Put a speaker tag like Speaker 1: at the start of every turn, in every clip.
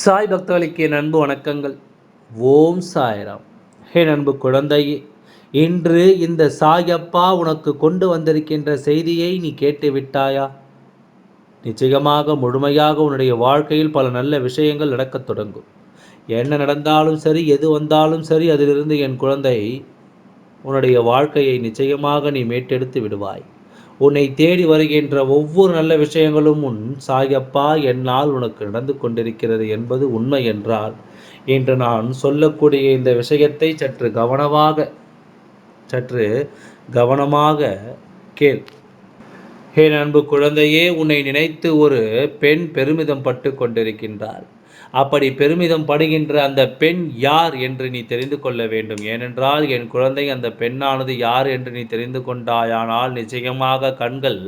Speaker 1: சாய் பக்தர்களுக்கு என் அன்பு வணக்கங்கள். ஓம் சாய்ராம். ஹே அன்பு குழந்தையே இன்று இந்த சாயப்பா உனக்கு கொண்டு வந்திருக்கின்ற செய்தியை நீ கேட்டு விட்டாயா? நிச்சயமாக முழுமையாக உன்னுடைய வாழ்க்கையில் பல நல்ல விஷயங்கள் நடக்கத் தொடங்கும். என்ன நடந்தாலும் சரி எது வந்தாலும் சரி அதிலிருந்து என் குழந்தை உன்னுடைய வாழ்க்கையை நிச்சயமாக நீ மீட்டெடுத்து விடுவாய். உன்னை தேடி வருகின்ற ஒவ்வொரு நல்ல விஷயங்களும் உன் சாயப்பா என்னால் உனக்கு நடந்து கொண்டிருக்கிறது என்பது உண்மை என்றால் இன்று நான் சொல்லக்கூடிய இந்த விஷயத்தை சற்று கவனமாக சற்று கவனமாக கேள். ஹே அன்பு குழந்தையே உன்னை நினைத்து ஒரு பெண் பெருமிதம் பட்டு கொண்டிருக்கின்றாள். அப்படி பெருமிதம் படுகின்ற அந்த பெண் யார் என்று நீ தெரிந்து கொள்ள வேண்டும். ஏனென்றால் என் குழந்தை அந்த பெண்ணானது யார் என்று நீ தெரிந்து கொண்டாயானால் நிச்சயமாக கண்கள்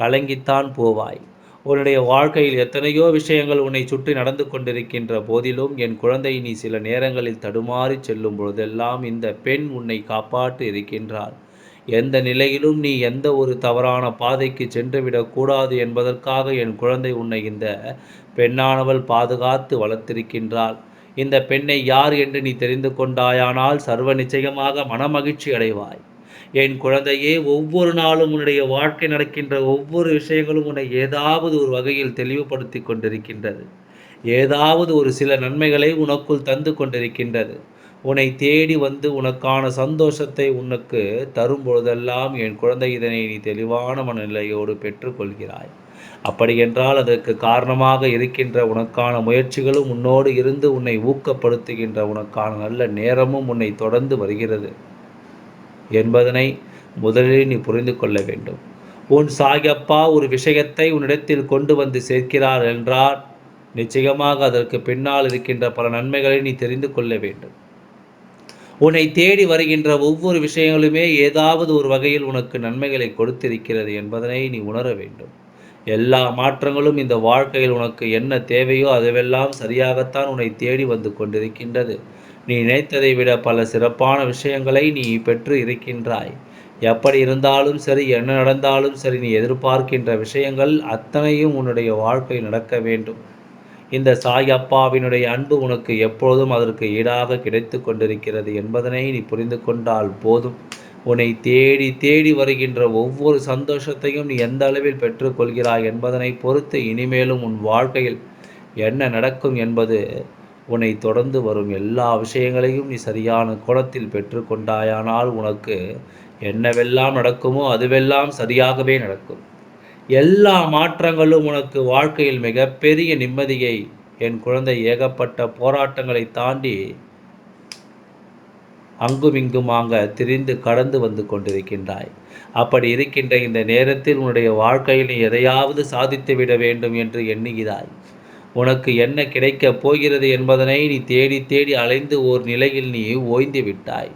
Speaker 1: கலங்கித்தான் போவாய். உன்னுடைய வாழ்க்கையில் எத்தனையோ விஷயங்கள் உன்னை சுற்றி நடந்து கொண்டிருக்கின்ற போதிலும் என் குழந்தை நீ சில நேரங்களில் தடுமாறி செல்லும் பொழுதெல்லாம் இந்த பெண் உன்னை காப்பாற்று இருக்கின்றார் எந்த நிலையிலும் நீ எந்த ஒரு தவறான பாதைக்கு சென்றுவிடக்கூடாது என்பதற்காக என் குழந்தை உன்னை இந்த பெண்ணானவள் பாதுகாத்து வளர்த்திருக்கின்றாள். இந்த பெண்ணை யார் என்று நீ தெரிந்து கொண்டாயானால் சர்வ நிச்சயமாக மனமகிழ்ச்சி அடைவாய். என் குழந்தையே ஒவ்வொரு நாளும் உன்னுடைய வாழ்க்கை நடக்கின்ற ஒவ்வொரு விஷயங்களும் உன்னை ஏதாவது ஒரு வகையில் தெளிவுபடுத்தி கொண்டிருக்கின்றது. ஏதாவது ஒரு சில நன்மைகளை உனக்குள் தந்து கொண்டிருக்கின்றது. உன்னை தேடி வந்து உனக்கான சந்தோஷத்தை உனக்கு தரும் பொழுதெல்லாம் என் குழந்தை இதனை நீ தெளிவான மனநிலையோடு பெற்றுக்கொள்கிறாய். அப்படியென்றால் அதற்கு காரணமாக இருக்கின்ற உனக்கான முயற்சிகளும் உன்னோடு இருந்து உன்னை ஊக்கப்படுத்துகின்ற உனக்கான நல்ல நேரமும் உன்னை தொடர்ந்து வருகிறது. என்பதனை முதலில் நீ புரிந்து கொள்ள வேண்டும். உன் சாயப்பா ஒரு விஷயத்தை உன்னிடத்தில் கொண்டு வந்து சேர்க்கிறார் என்றால் நிச்சயமாக அதற்கு பின்னால் இருக்கின்ற பல நன்மைகளை நீ தெரிந்து கொள்ள வேண்டும். உன்னை தேடி வருகின்ற ஒவ்வொரு விஷயங்களுமே ஏதாவது ஒரு வகையில் உனக்கு நன்மைகளை கொடுத்திருக்கிறது என்பதனை நீ உணர வேண்டும். எல்லா மாற்றங்களும் இந்த வாழ்க்கையில் உனக்கு என்ன தேவையோ அதுவெல்லாம் சரியாகத்தான் உன்னை தேடி வந்து கொண்டிருக்கின்றது. நீ நினைத்ததை விட பல சிறப்பான விஷயங்களை நீ பெற்று இருக்கின்றாய். எப்படி இருந்தாலும் சரி என்ன நடந்தாலும் சரி நீ எதிர்பார்க்கின்ற விஷயங்கள் அத்தனையும் உன்னுடைய வாழ்க்கையில் நடக்க வேண்டும். இந்த சாய் அப்பாவினுடைய அன்பு உனக்கு எப்பொழுதும் அதற்கு ஈடாக கிடைத்து கொண்டிருக்கிறது என்பதனை நீ புரிந்து கொண்டால் போதும். உன்னை தேடி தேடி வருகின்ற ஒவ்வொரு சந்தோஷத்தையும் நீ எந்த அளவில் பெற்றுக்கொள்கிறாய் என்பதனை பொறுத்து இனிமேலும் உன் வாழ்க்கையில் என்ன நடக்கும் என்பது உன்னை தொடர்ந்து வரும் எல்லா விஷயங்களையும் நீ சரியான குணத்தில் பெற்றுக்கொண்டாயானால் உனக்கு என்னவெல்லாம் நடக்குமோ அதுவெல்லாம் சரியாகவே நடக்கும். எல்லா மாற்றங்களும் உனக்கு வாழ்க்கையில் மிகப்பெரிய நிம்மதியை என் குழந்தை ஏகப்பட்ட போராட்டங்களை தாண்டி அங்குமிங்குமாக திரிந்து கடந்து வந்து கொண்டிருக்கின்றாய். அப்படி இருக்கின்ற இந்த நேரத்தில் உன்னுடைய வாழ்க்கையில் நீ எதையாவது சாதித்து விட வேண்டும் என்று எண்ணுகிறாய். உனக்கு என்ன கிடைக்கப் போகிறது என்பதனை நீ தேடி தேடி அலைந்து ஓர் நிலையில் நீ ஓய்ந்து விட்டாய்.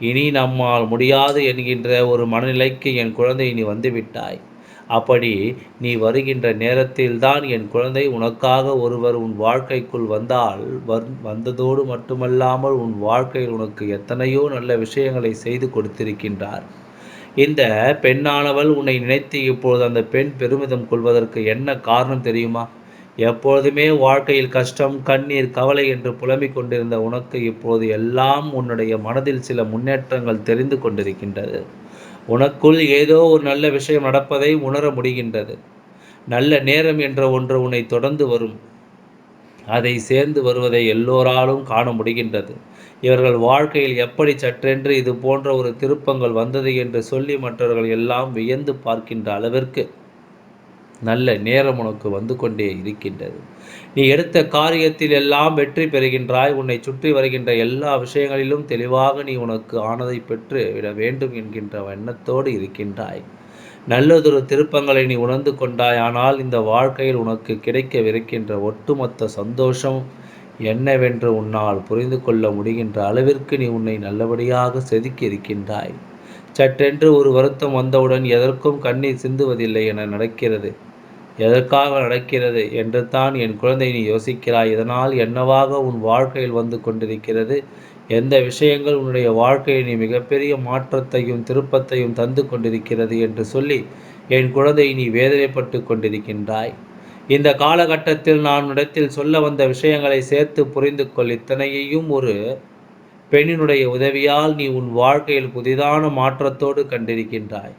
Speaker 1: இனி நம்மால் முடியாது என்கின்ற ஒரு மனநிலைக்கு என் குழந்தை நீ வந்துவிட்டாய் அப்படி நீ வருகின்ற நேரத்தில்தான் என் குழந்தை உனக்காக ஒருவர் உன் வாழ்க்கைக்குள் வந்தால் வந்ததோடு மட்டுமல்லாமல் உன் வாழ்க்கையில் உனக்கு எத்தனையோ நல்ல விஷயங்களை செய்து கொடுத்திருக்கின்றார். இந்த பெண்ணானவள் உன்னை நினைத்து இப்பொழுது அந்த பெண் பெருமிதம் கொள்வதற்கு என்ன காரணம் தெரியுமா? எப்பொழுதுமே வாழ்க்கையில் கஷ்டம் கண்ணீர் கவலை என்று புலம்பிக் கொண்டிருந்த உனக்கு இப்போது எல்லாம் உன்னுடைய மனதில் சில முன்னேற்றங்கள் தெரிந்து கொண்டிருக்கின்றது. உனக்குள் ஏதோ ஒரு நல்ல விஷயம் நடப்பதை உணர முடிகின்றது. நல்ல நேரம் என்ற ஒன்று உன்னை தொடர்ந்து வரும். அதை சேர்ந்து வருவதை எல்லோராலும் காண முடிகின்றது. இவர்கள் வாழ்க்கையில் எப்படி சற்றென்று இது போன்ற ஒரு திருப்பங்கள் வந்தது என்று சொல்லி மற்றவர்கள் எல்லாம் வியந்து பார்க்கின்ற அளவிற்கு நல்ல நேரம் உனக்கு வந்து கொண்டே இருக்கின்றது. நீ எடுத்த காரியத்தில் எல்லாம் வெற்றி பெறுகின்றாய். உன்னை சுற்றி வருகின்ற எல்லா விஷயங்களிலும் தெளிவாக நீ உனக்கு ஆனதை பெற்று விட வேண்டும் என்கின்ற எண்ணத்தோடு இருக்கின்றாய். நல்லதொரு திருப்பங்களை நீ உணர்ந்து கொண்டாய். ஆனால் இந்த வாழ்க்கையில் உனக்கு கிடைக்கவிருக்கின்ற ஒட்டுமொத்த சந்தோஷம் என்னவென்று உன்னால் புரிந்து கொள்ள முடிகின்ற அளவிற்கு நீ உன்னை நல்லபடியாக செதுக்கி இருக்கின்றாய். சட்டென்று ஒரு வருத்தம் வந்தவுடன் எதற்கும் கண்ணீர் சிந்துவதில்லை என நடக்கிறது. எதற்காக நடக்கிறது என்று தான் என் குழந்தை நீ யோசிக்கிறாய். இதனால் என்னவாக உன் வாழ்க்கையில் வந்து கொண்டிருக்கிறது? எந்த விஷயங்கள் உன்னுடைய வாழ்க்கையை நீ மிகப்பெரிய மாற்றத்தையும் திருப்பத்தையும் தந்து கொண்டிருக்கிறது என்று சொல்லி என் குழந்தை நீ வேதனைப்பட்டு கொண்டிருக்கின்றாய். இந்த காலகட்டத்தில் நான் இடத்தில் சொல்ல வந்த விஷயங்களை சேர்த்து புரிந்து கொள். இத்தனையையும் ஒரு பெண்ணினுடைய உதவியால் நீ உன் வாழ்க்கையில் புதிதான மாற்றத்தோடு கண்டிருக்கின்றாய்.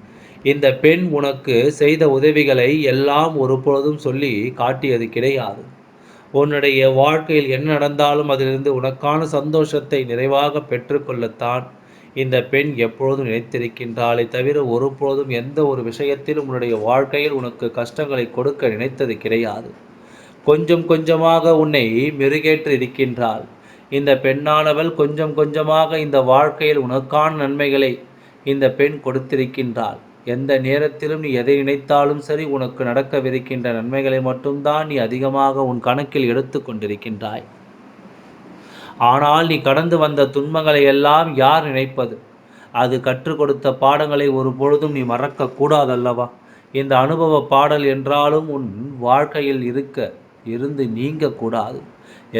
Speaker 1: இந்த பெண் உனக்கு செய்த உதவிகளை எல்லாம் ஒருபொழுதும் சொல்லி காட்டியது கிடையாது. உன்னுடைய வாழ்க்கையில் என்ன நடந்தாலும் அதிலிருந்து உனக்கான சந்தோஷத்தை நிறைவாக பெற்றுக்கொள்ளத்தான் இந்த பெண் எப்பொழுதும் நினைத்திருக்கின்றாளே தவிர ஒருபொழுதும் எந்த ஒரு விஷயத்திலும் உன்னுடைய வாழ்க்கையில் உனக்கு கஷ்டங்களை கொடுக்க நினைத்தது கிடையாது. கொஞ்சம் கொஞ்சமாக உன்னை மெருகேற்று இருக்கின்றாள். இந்த பெண்ணானவள் கொஞ்சம் கொஞ்சமாக இந்த வாழ்க்கையில் உனக்கான நன்மைகளை இந்த பெண் கொடுத்திருக்கின்றாள். எந்த நேரத்திலும் நீ எதை நினைத்தாலும் சரி உனக்கு நடக்கவிருக்கின்ற நன்மைகளை மட்டும்தான் நீ அதிகமாக உன் கணக்கில் எடுத்து கொண்டிருக்கின்றாய். ஆனால் நீ கடந்து வந்த துன்பங்களை எல்லாம் யார் நினைப்பது? அது கற்றுக் கொடுத்த பாடங்களை ஒரு பொழுதும் நீ மறக்கக்கூடாதல்லவா இந்த அனுபவ பாடல் என்றாலும் உன் வாழ்க்கையில் இருக்க இருந்து நீங்கக்கூடாது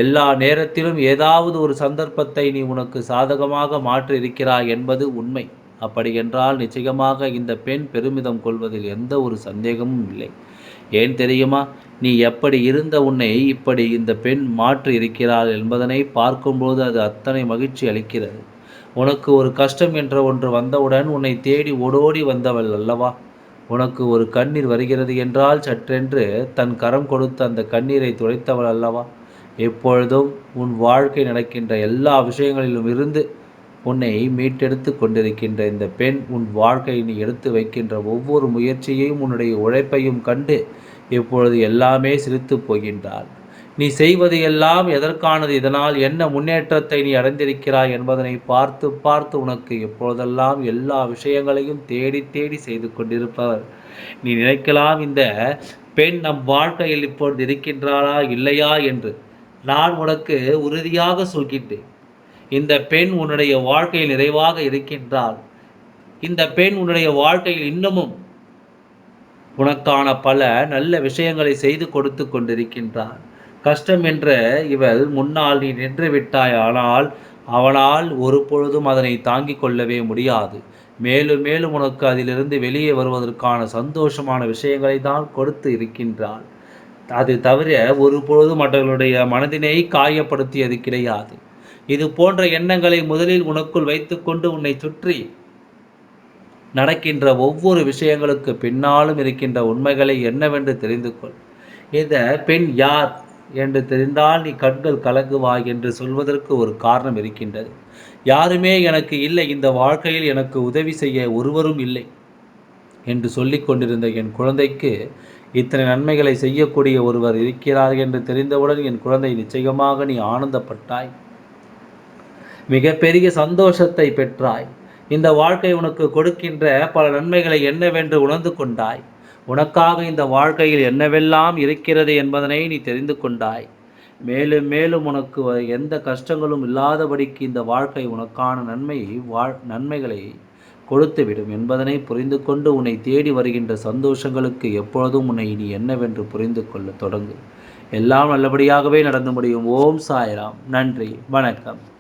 Speaker 1: எல்லா நேரத்திலும் ஏதாவது ஒரு சந்தர்ப்பத்தை நீ உனக்கு சாதகமாக மாற்றியிருக்கிறாய் என்பது உண்மை. அப்படி என்றால் நிச்சயமாக இந்த பெண் பெருமிதம் கொள்வதில் எந்த ஒரு சந்தேகமும் இல்லை. ஏன் தெரியுமா? நீ எப்படி இருந்த உன்னை இப்படி இந்த பெண் மாற்றி இருக்கிறாள் என்பதனை பார்க்கும்போது அது அத்தனை மகிழ்ச்சி அளிக்கிறது. உனக்கு ஒரு கஷ்டம் என்ற ஒன்று வந்தவுடன் உன்னை தேடி ஓடோடி வந்தவள் அல்லவா? உனக்கு ஒரு கண்ணீர் வருகிறது என்றால் சற்றென்று தன் கரம் கொடுத்து அந்த கண்ணீரை துடைத்தவள் அல்லவா? எப்பொழுதும் உன் வாழ்க்கை நடக்கின்ற எல்லா விஷயங்களிலும் இருந்து உன்னை மீட்டெடுத்து கொண்டிருக்கின்ற இந்த பெண் உன் வாழ்க்கையை நீ எடுத்து வைக்கின்ற ஒவ்வொரு முயற்சியையும் உன்னுடைய உழைப்பையும் கண்டு இப்பொழுது எல்லாமே சிரித்து போகின்றாள். நீ செய்வது எல்லாம் எதற்கானது? இதனால் என்ன முன்னேற்றத்தை நீ அடைந்திருக்கிறாய் என்பதனை பார்த்து பார்த்து உனக்கு எப்பொழுதெல்லாம் எல்லா விஷயங்களையும் தேடி தேடி செய்து கொண்டிருப்பவர். நீ நினைக்கலாம் இந்த பெண் நம் வாழ்க்கையில் இப்பொழுது இருக்கின்றாளா? இல்லையா? என்று நான் உனக்கு உறுதியாக சொல்கின்றேன். இந்த பெண் உன்னுடைய வாழ்க்கையில் நிறைவாக இருக்கின்றாள். இந்த பெண் உன்னுடைய வாழ்க்கையில் இன்னமும் உனக்கான பல நல்ல விஷயங்களை செய்து கொடுத்து கொண்டிருக்கின்றார் கஷ்டம் என்ற இவள் முன்னால் நீ நின்று விட்டாய் ஆனால் அவனால் ஒரு பொழுதும் அதனை தாங்கிக் கொள்ளவே முடியாது. மேலும் மேலும் உனக்கு அதிலிருந்து வெளியே வருவதற்கான சந்தோஷமான விஷயங்களை தான் கொடுத்து இருக்கின்றாள். அது தவிர ஒரு பொழுதும் அவர்களுடைய மனதினை காயப்படுத்தியது கிடையாது. இது போன்ற எண்ணங்களை முதலில் உனக்குள் வைத்துக்கொண்டு உன்னை சுற்றி நடக்கின்ற ஒவ்வொரு விஷயங்களுக்கு பின்னாலும் இருக்கின்ற உண்மைகளை என்னவென்று தெரிந்து கொள். இந்த பெண் யார் என்று தெரிந்தால் நீ கண்கள் கலங்குவாய் என்று சொல்வதற்கு ஒரு காரணம் இருக்கின்றது. யாருமே எனக்கு இல்லை இந்த வாழ்க்கையில் எனக்கு உதவி செய்ய ஒருவரும் இல்லை என்று சொல்லி கொண்டிருந்த என் குழந்தைக்கு இத்தனை நன்மைகளை செய்யக்கூடிய ஒருவர் இருக்கிறார் என்று தெரிந்தவுடன் என் குழந்தை நிச்சயமாக நீ ஆனந்தப்பட்டாய். மிகப்பெரிய சந்தோஷத்தை பெற்றாய். இந்த வாழ்க்கை உனக்கு கொடுக்கின்ற பல நன்மைகளை என்னவென்று உணர்ந்து கொண்டாய். உனக்காக இந்த வாழ்க்கையில் என்னவெல்லாம் இருக்கிறது என்பதனை நீ தெரிந்து கொண்டாய். மேலும் மேலும் உனக்கு எந்த கஷ்டங்களும் இல்லாதபடிக்கு இந்த வாழ்க்கை உனக்கான நன்மை வாழ் நன்மைகளை கொடுத்துவிடும் என்பதனை புரிந்து கொண்டு உன்னை தேடி வருகின்ற சந்தோஷங்களுக்கு எப்பொழுதும் உன்னை நீ என்னவென்று புரிந்து கொள்ள தொடங்கு. எல்லாம் நல்லபடியாகவே நடந்து முடியும். ஓம் சாய்ராம். நன்றி. வணக்கம்.